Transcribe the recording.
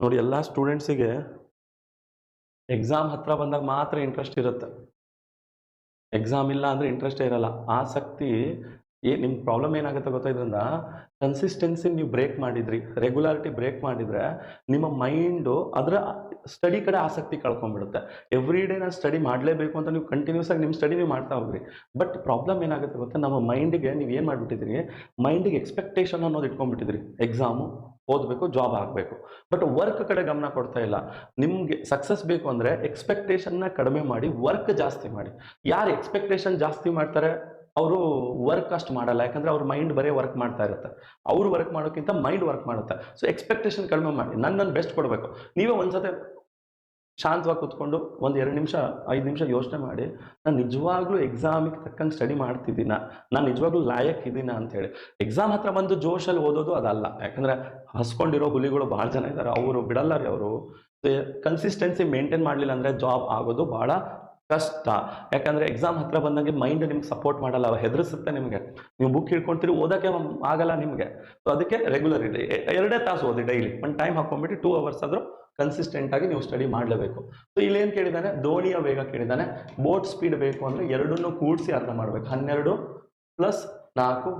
ನೋಡಿ, ಎಲ್ಲ ಸ್ಟೂಡೆಂಟ್ಸಿಗೆ ಎಕ್ಸಾಮ್ ಹತ್ರ ಬಂದಾಗ ಮಾತ್ರ ಇಂಟ್ರೆಸ್ಟ್ ಇರುತ್ತೆ. ಎಕ್ಸಾಮ್ ಇಲ್ಲ ಅಂದರೆ ಇಂಟ್ರೆಸ್ಟೇ ಇರಲ್ಲ. ಆಸಕ್ತಿ ಏ ನಿಮ್ಮ ಪ್ರಾಬ್ಲಮ್ ಏನಾಗುತ್ತೆ ಗೊತ್ತಾ? ಇದರಿಂದ ಕನ್ಸಿಸ್ಟೆನ್ಸಿ ನೀವು ಬ್ರೇಕ್ ಮಾಡಿದ್ರಿ ರೆಗ್ಯುಲಾರಿಟಿ ಬ್ರೇಕ್ ಮಾಡಿದರೆ ನಿಮ್ಮ ಮೈಂಡು ಅದರ ಸ್ಟಡಿ ಕಡೆ ಆಸಕ್ತಿ ಕಳ್ಕೊಂಡ್ಬಿಡುತ್ತೆ. ಎವ್ರಿ ಡೇ ನಾನು ಸ್ಟಡಿ ಮಾಡಲೇಬೇಕು ಅಂತ ನೀವು ಕಂಟಿನ್ಯೂಸ್ ಆಗಿ ನಿಮ್ಮ ಸ್ಟಡಿ ನೀವು ಮಾಡ್ತಾ ಹೋಗ್ರಿ. ಬಟ್ ಪ್ರಾಬ್ಲಮ್ ಏನಾಗುತ್ತೆ ಗೊತ್ತಾ? ನಮ್ಮ ಮೈಂಡಿಗೆ ನೀವು ಏನು ಮಾಡಿಬಿಟ್ಟಿದ್ರಿ ಮೈಂಡಿಗೆ ಎಕ್ಸ್ಪೆಕ್ಟೇಷನ್ ಅನ್ನೋದು ಇಟ್ಕೊಂಡ್ಬಿಟ್ಟಿದ್ರಿ ಎಕ್ಸಾಮು ಓದಬೇಕು ಜಾಬ್ ಆಗಬೇಕು. ಬಟ್ ವರ್ಕ್ ಕಡೆ ಗಮನ ಕೊಡ್ತಾ ಇಲ್ಲ. ನಿಮಗೆ ಸಕ್ಸಸ್ ಬೇಕು ಅಂದರೆ ಎಕ್ಸ್ಪೆಕ್ಟೇಷನ್ನ ಕಡಿಮೆ ಮಾಡಿ ವರ್ಕ್ ಜಾಸ್ತಿ ಮಾಡಿ. ಯಾರು ಎಕ್ಸ್ಪೆಕ್ಟೇಷನ್ ಜಾಸ್ತಿ ಮಾಡ್ತಾರೆ? ಅವರು ವರ್ಕ್ ಅಷ್ಟು ಮಾಡಲ್ಲ. ಯಾಕಂದರೆ ಅವ್ರ ಮೈಂಡ್ ಬರೀ ವರ್ಕ್ ಮಾಡ್ತಾ ಇರುತ್ತೆ. ಅವರು ವರ್ಕ್ ಮಾಡೋಕ್ಕಿಂತ ಮೈಂಡ್ ವರ್ಕ್ ಮಾಡುತ್ತೆ. ಸೊ ಎಕ್ಸ್ಪೆಕ್ಟೇಷನ್ ಕಡಿಮೆ ಮಾಡಿ. ನನ್ನ ನನ್ನ ಬೆಸ್ಟ್ ಕೊಡಬೇಕು. ನೀವೇ ಒಂದ್ಸತೆ ಶಾಂತವಾಗಿ ಕೂತ್ಕೊಂಡು ಒಂದು ಎರಡು ನಿಮಿಷ, ಐದು ನಿಮಿಷ ಯೋಚನೆ ಮಾಡಿ, ನಾನು ನಿಜವಾಗ್ಲೂ ಎಕ್ಸಾಮಿಗೆ ತಕ್ಕಂಗೆ ಸ್ಟಡಿ ಮಾಡ್ತಿದ್ದೀನ? ನಾನು ನಿಜವಾಗ್ಲೂ ಲಾಯಕ್ ಇದ್ದೀನ ಅಂತೇಳಿ ಎಕ್ಸಾಮ್ ಹತ್ರ ಬಂದು ಜೋಶಲ್ಲಿ ಓದೋದು ಅದಲ್ಲ. ಯಾಕಂದರೆ ಹಸ್ಕೊಂಡಿರೋ ಹುಲಿಗಳು ಭಾಳ ಜನ ಇದ್ದಾರೆ ಅವರು ಬಿಡಲ್ಲ ರೀ ಅವರು. ಕನ್ಸಿಸ್ಟೆನ್ಸಿ ಮೇಂಟೈನ್ ಮಾಡಲಿಲ್ಲ ಅಂದರೆ ಜಾಬ್ ಆಗೋದು ಭಾಳ ಕಷ್ಟ. ಯಾಕಂದರೆ ಎಕ್ಸಾಮ್ ಹತ್ರ ಬಂದಂಗೆ ಮೈಂಡ್ ನಿಮ್ಗೆ ಸಪೋರ್ಟ್ ಮಾಡಲ್ಲ ಹೆದರಿಸುತ್ತೆ ನಿಮಗೆ. ನೀವು ಬುಕ್ ಹಿಡ್ಕೊಂತೀರಿ, ಓದೋಕ್ಕೆ ಆಗಲ್ಲ ನಿಮಗೆ. ಸೊ ಅದಕ್ಕೆ ರೆಗ್ಯುಲರ್ ಇದೆ ಎರಡೇ ತಾಸು ಓದಿ ಡೈಲಿ ಒಂದು ಟೈಮ್ ಹಾಕೊಂಡ್ಬಿಟ್ಟು ಟೂ ಅವರ್ಸ್ ಆದರೂ ಕನ್ಸಿಸ್ಟೆಂಟ್ ಆಗಿ ನೀವು ಸ್ಟಡಿ ಮಾಡಲೇಬೇಕು. ಸೊ ಇಲ್ಲೇನು ಕೇಳಿದ್ದಾನೆ ದೋಣಿಯ ವೇಗ ಕೇಳಿದ್ದಾನೆ ಬೋಟ್ ಸ್ಪೀಡ್ ಬೇಕು ಅಂದರೆ ಎರಡನ್ನೂ ಕೂಡಿಸಿ ಅರ್ಥ ಮಾಡಬೇಕು. ಹನ್ನೆರಡು ಪ್ಲಸ್ ನಾಲ್ಕು